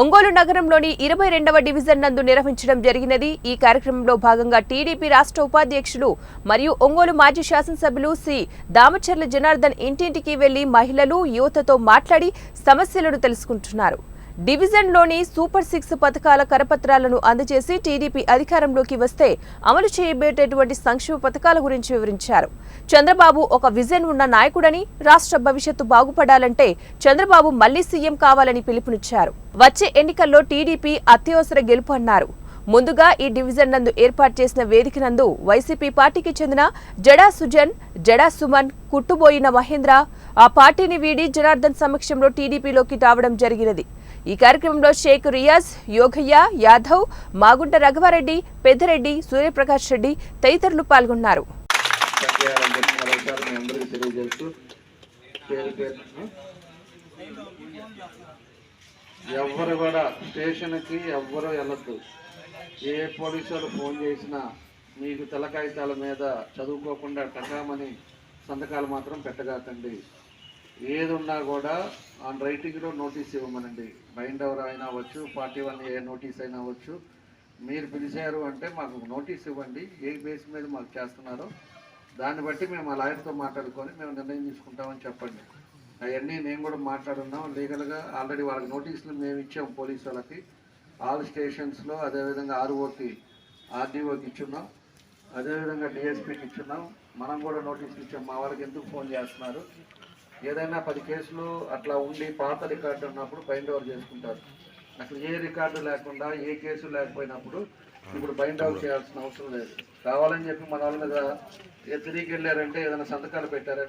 ఒంగోలు నగరంలోని ఇరవై రెండవ డివిజన్ నందు నిర్వహించడం జరిగినది. ఈ కార్యక్రమంలో భాగంగా టీడీపీ రాష్ట్ర ఉపాధ్యక్షులు మరియు ఒంగోలు మాజీ శాసనసభ్యులు సి దామచర్ల జనార్దన్ ఇంటింటికి వెళ్ళి మహిళలు యువతతో మాట్లాడి సమస్యలను తెలుసుకుంటున్నారు. డివిజన్లోని సూపర్ సిక్స్ పథకాల కరపత్రాలను అందజేసి టీడీపీ అధికారంలోకి వస్తే అమలు చేయబేటటువంటి సంక్షేమ పథకాల గురించి వివరించారు. చంద్రబాబు ఒక విజన్ ఉన్న నాయకుడని రాష్ట్ర భవిష్యత్తు బాగుపడాలంటే చంద్రబాబు మళ్ళీ సీఎం కావాలని పిలుపునిచ్చారు. వచ్చే ఎన్నికల్లో టీడీపీ అత్యవసర గెలుపు అన్నారు. ముందుగా ఈ డివిజన్ నందు ఏర్పాటు చేసిన వేదిక నందు వైసీపీ పార్టీకి చెందిన జడా సుజన్ జడా సుమన్ కుట్టుబోయిన మహేంద్ర ఆ పార్టీని వీడి జనార్దన్ సమక్షంలో టీడీపీలోకి రావడం జరిగినది. ఈ కార్యక్రమంలో షేక్ రియాజ్ యోగయ్య యాదవ్ మాగుంట రఘవారెడ్డి పెద్దిరెడ్డి సూర్యప్రకాష్ రెడ్డి తదితరులు పాల్గొన్నారు. ఎవరు ఎవ్వరు కూడా స్టేషన్కి ఎవ్వరు వెళ్ళొద్దు. ఏ పోలీసులు ఫోన్ చేసినా మీకు తెల్ల కాగితాల మీద చదువుకోకుండా టకామని సంతకాలు మాత్రం పెట్టగాకండి. ఏదున్నా కూడా ఆన్ రైటింగ్లో నోటీస్ ఇవ్వమనండి. బైండ్ ఎవరు అయినా అవ్వచ్చు పార్టీ వన్ ఏ నోటీస్ అయినా అవ్వచ్చు. మీరు పిలిచారు అంటే మాకు నోటీస్ ఇవ్వండి. ఏ బేస్ మీద మాకు చేస్తున్నారో దాన్ని బట్టి మేము ఆ లాయర్తో మాట్లాడుకొని మేము నిర్ణయం తీసుకుంటామని చెప్పండి. అవన్నీ నేను కూడా మాట్లాడున్నాం. లీగల్గా ఆల్రెడీ వాళ్ళకి నోటీసులు మేము ఇచ్చాం పోలీసు వాళ్ళకి. ఆల్ స్టేషన్స్లో అదేవిధంగా ఆర్ఓకి ఆర్డీఓకి ఇచ్చున్నాం. అదేవిధంగా డిఎస్పీకి ఇచ్చున్నాం. మనం కూడా నోటీసులు ఇచ్చాం. మా వాళ్ళకి ఎందుకు ఫోన్ చేస్తున్నారు? ఏదైనా పది కేసులు అట్లా ఉండి పాత రికార్డు ఉన్నప్పుడు బైండ్ ఓవర్ చేసుకుంటారు. అసలు ఏ రికార్డు లేకుండా ఏ కేసు లేకపోయినప్పుడు ఇప్పుడు బైండ్ అవుట్ చేయాల్సిన అవసరం లేదు. కావాలని చెప్పి మన వాళ్ళ మీద తిరిగి వెళ్ళారంటే ఏదైనా సంతకాలు పెట్టారంటే